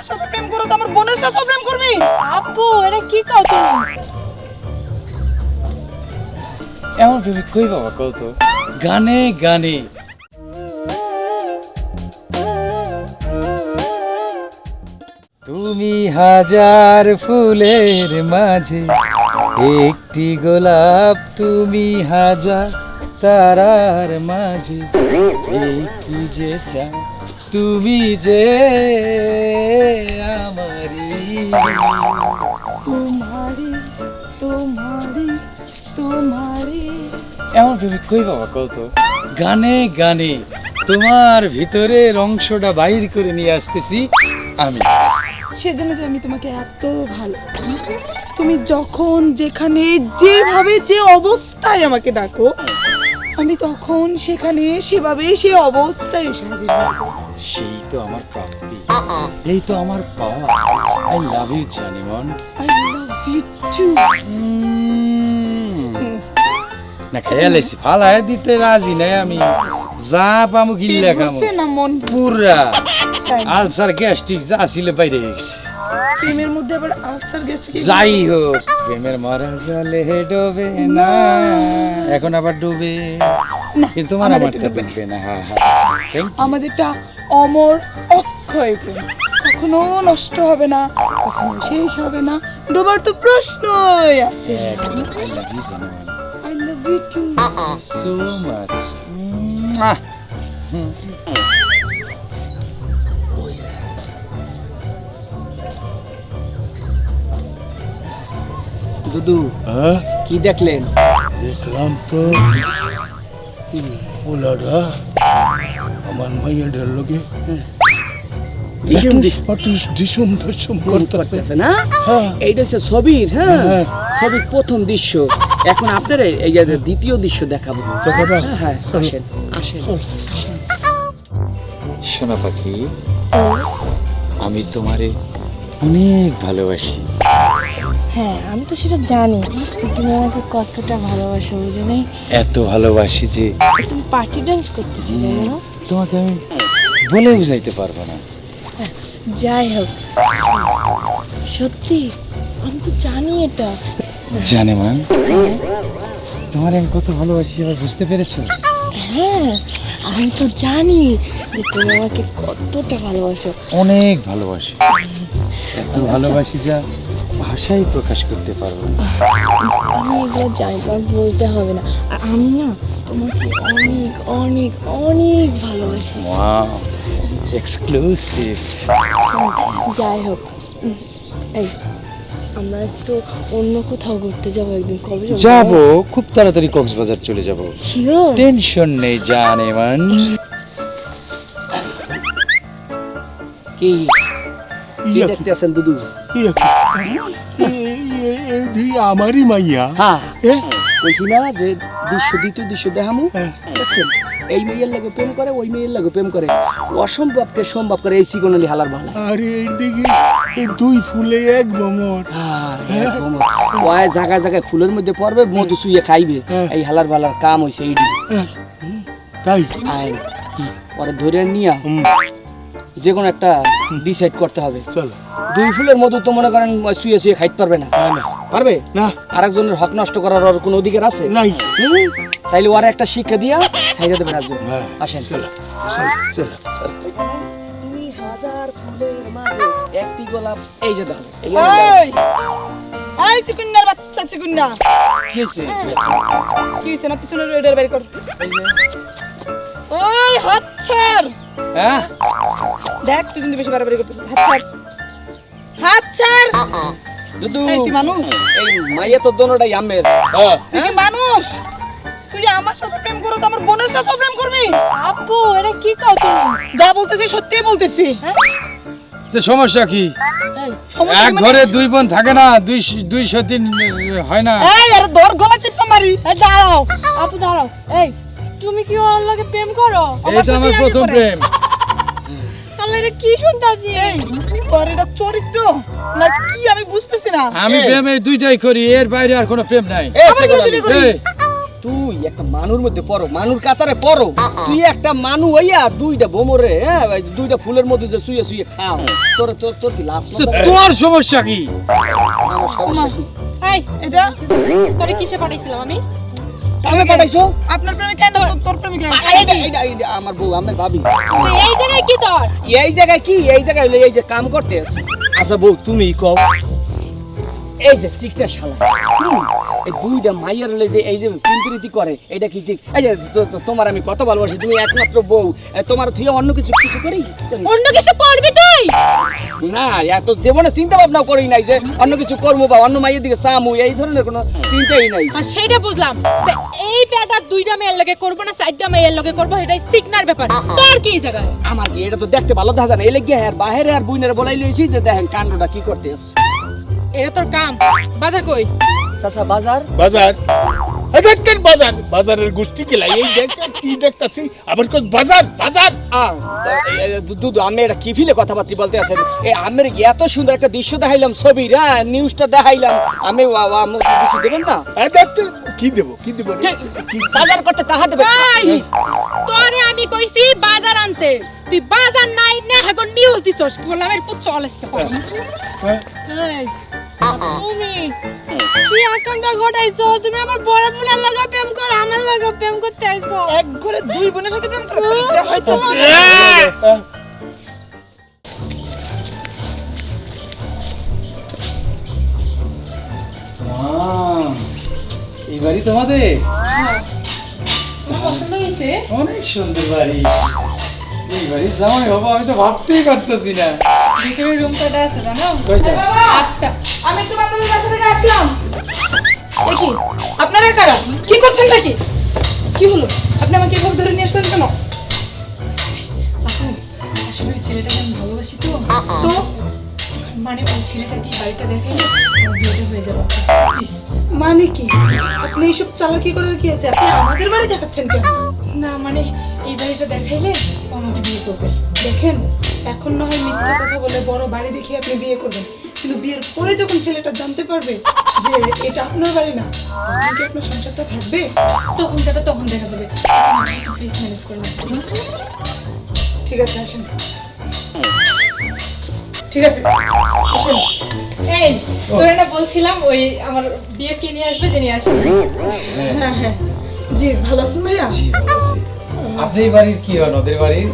আমার সাথে প্রেম করো? তো আমার বোনের সাথেও প্রেম করবি? আপু এটা কি কও তুমি? এমন ভেবে কই বাবা কত গানে গানে। তুমি হাজার ফুলের মাঝে একটি গোলাপ তুমি হাজার তারার মাঝে এই কি যে চাও তুমি যে আমারি তোমারি তোমারি তোমারি এমন ভেবে কই বাবা কত গানে গানে তোমার ভিতরের অংশটা বাইর করে নিয়ে আসতেছি আমি। সেজন্য তো আমি তোমাকে এত ভালো তুমি যখন যেখানে যেভাবে যে অবস্থায় আমাকে ডাকো আমি তখন সেখানে সেভাবে সে অবস্থায় এসে হাজির হয়ে যাই। সেই তো আমার প্রাপ্তি। এই তো আমার পাওয়া। আই লাভ ইউ জানিমন I love you too. না খেয়াল আইছি ফালায় দিতে রাজি নাই আমি। যা পামু গিল্লা খামু। মন। পুরা। আলসার গ্যাস্ট্রিক যা ছিল বাইরে গেছে। প্রেমের মধ্যে আবার আলসার গ্যাস্ট্রিক যাই হোক প্রেমের মারা জলে ডোবে না। এখন আবার ডুবে। কিন্তু আমার না। হ্যাঁ হ্যাঁ আমাদেরটা অমর অক্ষয় প্রেম। কখনো নষ্ট হবে না কখনো শেষ হবে না। ডোবার তো প্রশ্নই আসে. I love you too. দুদু হ্যাঁ? কি দেখলেন? দেখলাম তো। ওলাটা আমার না? হ্যাঁ। এইটা হচ্ছে ছবির হ্যাঁ? হ্যাঁ। ছবির প্রথম দৃশ্য। এখন আপনারা এই যে দ্বিতীয় দৃশ্য দেখাবো। হ্যাঁ আসেন আসেন। সোনা পাখি আমি তোমারে অনেক ভালোবাসি। হ্যাঁ আমি তো সেটা জানি তুমি আমাকে কতটা ভালোবাসো বুঝে নেই? এত ভালোবাসি যে তুমি পার্টি ডান্স করতেছি জানো? না তোমাকে আমি বলে বুঝাইতে পারব না। যাই হোক সত্যি আমি তো জানি এটা। জানে মান তোমার আমি কত ভালোবাসি এবার বুঝতে পেরেছ? হ্যাঁ আমি তো জানি যে তুমি আমাকে কতটা ভালোবাসো। অনেক ভালোবাসি। এত ভালোবাসি যা ভাষাই প্রকাশ করতে পারব না। আমি এগুলো বলতে হবে না। আর আমি না তোমাকে অনেক অনেক অনেক ভালোবাসি। ওয়াও এক্সক্লুসিভ যাই হোক এই আমরা একটু অন্য কোথাও ঘুরতে যাব একদিন কবে যাব? খুব তাড়াতাড়ি কক্সবাজার চলে যাব। টেনশন নেই জানে মান কি? কি দেখতেছেন দুদু? দি আমারই মাইয়া হ্যাঁ? না যে দৃশ্য দৃশ্য দেখামু হ্যাঁ। এই মেয়ের লাগে প্রেম করে ওই মেয়ের লাগে প্রেম করে অসম্ভবকে সম্ভব করে হালার আরে এর দিকে এই দুই ফুলে এক জায়গায় ফুলের মধ্যে পড়বে মধু শুয়ে খাইবে হ্যাঁ। এই হালার ভালার কাম হইছে এই হ্যাঁ। তাই পরে ধরে নিয়া যে কোনো একটা ডিসাইড করতে হবে চলো দুই ফুলের মধু তো মনে করেন শুয়ে শুয়ে খাইতে পারবে না। পারবে? না। আরেকজনের হক নষ্ট করার ওর কোনো অধিকার আছে? নাই। তাইলে ওরা একটা শিক্ষা দিয়া ছাইড়া দেবে রাজ্য। হ্যাঁ, আসেন। একটি গোলাপ এই যে দাও। এই এই! চিকুন্নার বাচ্চা চিকুন্না। কি হয়েছে? কি হইছে না? পিছনে রেডার বের কর। ওই হাতছাড় হ্যাঁ? দেখ তুই কিন্তু বেশি বাড়াবাড়ি করতেছিস। দুদু। এই তুই মানুষ? এই মাইয়া তো দোনোটাই আমের। তুই কি মানুষ? তুই আমার সাথে প্রেম করো তো আমার বোনের সাথেও প্রেম করবি? আপু এটা কি কও তুমি? যা বলতেছি তো সমস্যা কি? এক মানে- ঘরে দুই বোন থাকে না দুই দুই সতীন হয় না। এই আরে দর গলা চিপা মারি। এই দাঁড়াও। আপু দাঁড়াও। এই তুমি কি ওর লাগে প্রেম করো? তো আমার প্রথম প্রেম। আল্লাহ এটা কি শুনতাছি? এই তোর এটা চরিত্র? না কি আমি বুঝতেছি না। আমি প্রেম এই দুইটাই করি এর বাইরে আর কোনো প্রেম নাই। তুই একটা মানুর মধ্যে পড়ো মানুর কাতারে পড়ো। তুই একটা মানু হইয়া দুইটা বোমরে হ্যাঁ দুইটা ফুলের মধ্যে যে শুয়ে শুয়ে খাও। তোর তোর তোর কি তো তোর সমস্যা কি? এই এটা? তোরে কিসে পাঠাইছিলাম আমি? আমি পাঠাইছো? আপনার প্রেমে কেন তোর প্রেমে কেন? আমার বউ আমার ভাবি। এই জায়গায় কি তোর? এই জায়গায় কি? এই জায়গায় এই যে কাম করতে আছে। আচ্ছা বউ তুমি কও। এই যে চিকটা শালা। এই দুইটা মাইয়ার হলে যে এই যে পিম্পিরিতি করে এটা কি ঠিক? এই যে তোমার আমি কত ভালোবাসি তুমি একমাত্র বউ। তোমার থুয়ে অন্য কিছু কিছু করি? অন্য কিছু করবি না এত জীবনে চিন্তা ভাবনাও করি নাই যে অন্য কিছু করব বা অন্য মাইয়ের দিকে সামু এই ধরনের কোনো চিন্তাই নাই। আর সেইটা বুঝলাম। এই বেটা দুইটা মেয়ের লগে করব না চারটা মেয়ের লগে করব এটাই সিগনার ব্যাপার। তোর কি এই জায়গায়? আমার কি এটা তো দেখতে ভালো দেখা যায় না। এলে গিয়ে আর বাইরে আর বুইনের বলাই লইছি যে দেখেন কাণ্ডটা কি করতে আছে এটা তোর কাম। বাজার কই? চাচা বাজার? বাজার। এই দেখতেন বাজার। বাজারের গোষ্ঠী গেলা এই দেখ কি দেখতাছি? আবার কোন বাজার বাজার! দুধ আমি এটা কি ফিলে কথাবার্তি বলতে আছেন? এই আমের এত সুন্দর একটা দৃশ্য দেখাইলাম ছবির হ্যাঁ নিউজটা দেখাইলাম। আমি আমাকে কিছু দেবেন না? এই দেখতেন কি দেব কি দেব? রে? বাজার করতে তাহা দেবে? তোরে আমি কইছি বাজার আনতে। তুই বাজার নাই না এখন নিউজ দিছস। গোলামের পুত চল আসতে এই, তুমি কি আকাঙ্ক্ষা ঘটাইছো? তুমি আমার বড় বোনের লাগা প্রেম কর আমার লাগা প্রেম করতে আইছো। এক ঘরে দুই বোনের সাথে প্রেম করে হয়তো এই বাড়ি তোমাদের? অনেক সুন্দর বাড়ি। এই বাড়ি জামাই বাবা আমি তো ভাবতেই পারতেছি না। ভিতরে রুম কটা আছে জানো? আটটা। আমি একটু বান্ধবীর বাসা থেকে আসলাম। দেখি আপনারা কারা? কি করছেন নাকি? কি হলো? আপনি আমাকে এভাবে ধরে নিয়ে আসলেন কেন? আপু আসলে ওই ছেলেটাকে আমি ভালোবাসি তো। তো? মানে ওই ছেলেটাকে এই বাড়িটা দেখাইলে বিয়েটা হয়ে যাবে? প্লিজ মানে কি? আপনি এইসব চালাকি করে কি আছে? আপনি আমাদের বাড়ি দেখাচ্ছেন কেন? না মানে এই বাড়িটা দেখাইলে আমাকে বিয়ে করবে। দেখেন এখন না হয় মিথ্যা কথা বলে বড় বাড়ি দেখিয়ে আপনি বিয়ে করবেন। কিন্তু বিয়ের পরে যখন ছেলেটা জানতে পারবে যে এটা আপনার বাড়ি না তখন কি আপনার সংসারটা থাকবে? তখন সেটা তখন দেখা যাবে। প্লিজ ম্যানেজ করুন ঠিক আছে আসেন। ঠিক আছে আসেন। এই তোরা না বলছিলাম ওই আমার বিয়ে কে নিয়ে আসবে যে নিয়ে আসবে? হ্যাঁ হ্যাঁ। জি ভালো আছেন ভাইয়া? আপনি বাড়ির কি হন ওদের বাড়ির?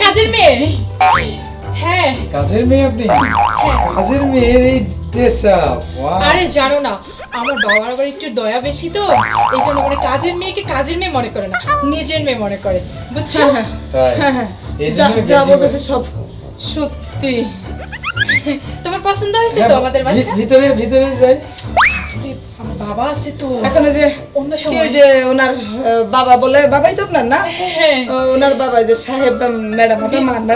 কাজের মেয়ে? হ্যাঁ। কাজের মেয়ে আপনি? কাজের মেয়ের এই ড্রেস আপ আরে জানো না আমার বাবার আবার একটু দয়া বেশি তো এই জন্য মানে কাজের মেয়েকে কাজের মেয়ে মনে করে না নিজের মেয়ে মনে করে বুঝছ? হ্যাঁ হ্যাঁ। হ্যাঁ এই জন্য সব। সত্যি। তোমার পছন্দ হয়েছে হ্যাঁ, তো আমাদের বাসা ভিতরে ভিতরে যাই। বাবা আছে তো। এখন যে অন্য কি যে ওনার বাবা বলে বাবাই তো আপনার না? হ্যাঁ ও, ওনার বাবা যে সাহেব ম্যাডাম আপনার মা না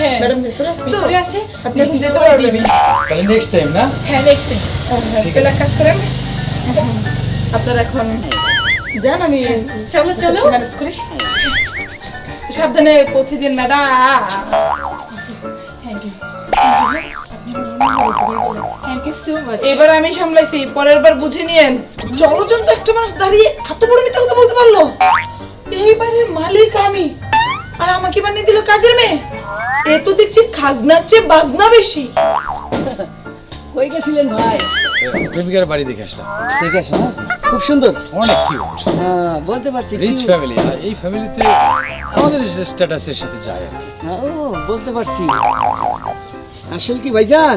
হ্যাঁ ম্যাডাম ভেতরে আছে ভিতরে আছে। আপনি যেতে পারবেন। তাহলে নেক্সট টাইম না? হ্যাঁ নেক্সট টাইম ঠিক আছে। কাজ করেন। আপনার এখন যান আমি চলো চলো। ম্যানেজ করি। সাবধানে পৌঁছে দিন ম্যাডাম। থ্যাংক ইউ এবার আমি সামলাইছি পরের বার বুঝে নিয়েন। জলজন্ত একটা মানুষ দাঁড়িয়ে এত বড় মিথ্যা কথা বলতে পারল। এইবারের মালিক আমি। আর আমাকে বানিয়ে দিল কাজের মেয়ে। এ তো দেখছি খাজনার চেয়ে বাজনা বেশি। কই গেছিলেন ভাই? প্রেমিকার বাড়ি দেখে আসলাম। ঠিক আছে হ্যাঁ খুব সুন্দর। অনেক কিউট হ্যাঁ বলতে পারছি রিচ ফ্যামিলি এই ফ্যামিলিতে আমাদের স্ট্যাটাসের সাথে যায় আর কি। হ্যাঁ, ও বুঝতে পারছি। আসল কি ভাইজান?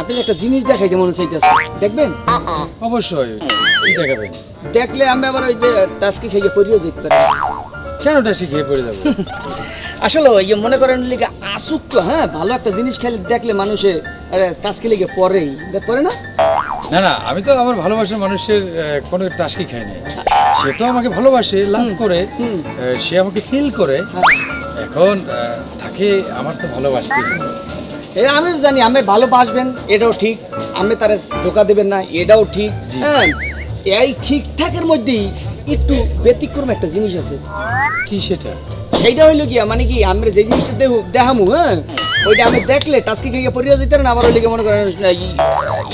আপনি একটা জিনিস দেখাইতে মনে চাইতেছে। দেখবেন? অবশ্যই। কি দেখাবেন? দেখলে আমি আবার ওই যে টাস্কি খেয়ে পড়িও যেতে পারি। কেনটা খেয়ে পড়ে যাব? আসলে ওই মনে করেন লিগে আসুক তো হ্যাঁ? ভালো একটা জিনিস খেলে দেখলে মানুষে টাস্কি লেগে পরেই দেখ পরে না? না না আমি তো আমার ভালোবাসার মানুষের কোনো টাস্কি খাই নাই। সে তো আমাকে ভালোবাসে লাভ করে। সে আমাকে ফিল করে। এখন আহ, তাকে আমার তো ভালোবাসতে আমি জানি আমি ভালোবাসবেন এটাও ঠিক। আমি তার ধোকা দেবেন না এটাও ঠিক। হ্যাঁ এই ঠিকঠাকের মধ্যেই একটু ব্যতিক্রম একটা জিনিস আছে। কি সেটা? সেইটা হইল কি মানে কি আমরা যে জিনিসটা দেহু- দেখামু হ্যাঁ ওইটা আমি দেখলে টাস্কি খেয়ে পরিও যেতে না আমার ওই মনে করেন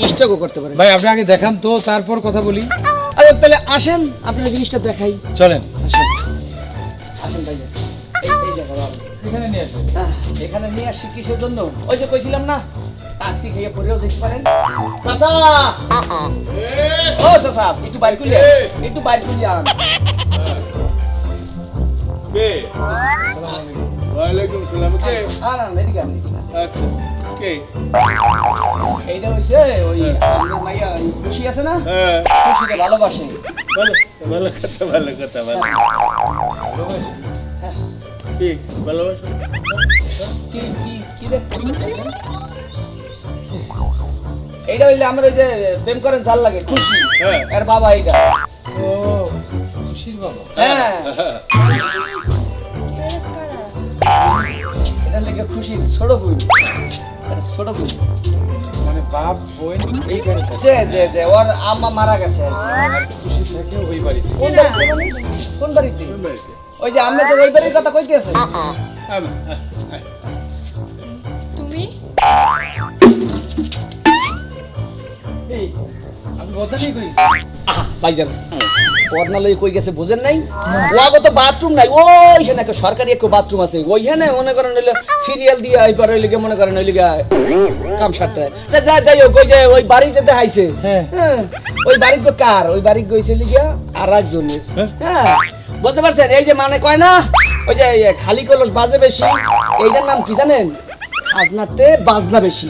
স্টকও করতে পারে। ভাই আপনি আগে দেখান তো তারপর কথা বলি। আরে তাহলে আসেন আপনার জিনিসটা দেখাই। চলেন। এখানে নিয়ে আহ, এখানে নিয়ে আসছি কিসের জন্য? ওই যে কইছিলাম না আজকে গিয়ে পড়েও যেতে পারেন। চাচা! ও চাচা একটু বাইর করলে একটু বাইর করলে আন। কে? ওয়ালাইকুম সালাম কে? আন আন এদিকে আন। আচ্ছা কে? এইটা হইছে ওই মাইয়া খুশি আছে না? হ্যাঁ। খুশিকে ভালোবাসে। ভালো ভালো কথা ভালো কথা। ভালো কি? ভালোবাসা কি কি কি রে এইটা হইলে আমরা ওই যে প্রেম করেন লাগে খুশি। হ্যাঁ। এর বাবা এইটা। ও খুশির বাবা। হ্যাঁ। এটা লেগে খুশির ছোট বই ছোট বই মানে বাপ বোন এই ঘরে যে যে যে ওর আম্মা মারা গেছে। খুশি থাকে ওই বাড়িতে। কোন বাড়িতে? কোন বাড়িতে? বাড়িতে? ওই যে আমি তো ওই বাড়ির কথা কইতেছে আমা তুমি? আমি কথা নিয়ে কইছি? ভাইজান পদনা কই গেছে বুঝেন নাই? ওয়াগো তো বাথরুম নাই ওইখানে একটা সরকারি একটা বাথরুম আছে। ওইখানে মনে করেন হইল সিরিয়াল দিয়ে এইবার ওই লিগে মনে করেন ওই লিগে কাম সারতে। তা যা যাই হোক ওই যে ওই বাড়িতে দেখাইছে হ্যাঁ। হ্যাঁ ওই বাড়ি তো কার? ওই বাড়ি গইছে লিগে আর একজনের। হ্যাঁ। বুঝতে পারছেন? এই যে মানে কয় না? ওই যে খালি কলস বাজে বেশি। এইটার নাম কি জানেন? খাজনাতে বাজনা বেশি।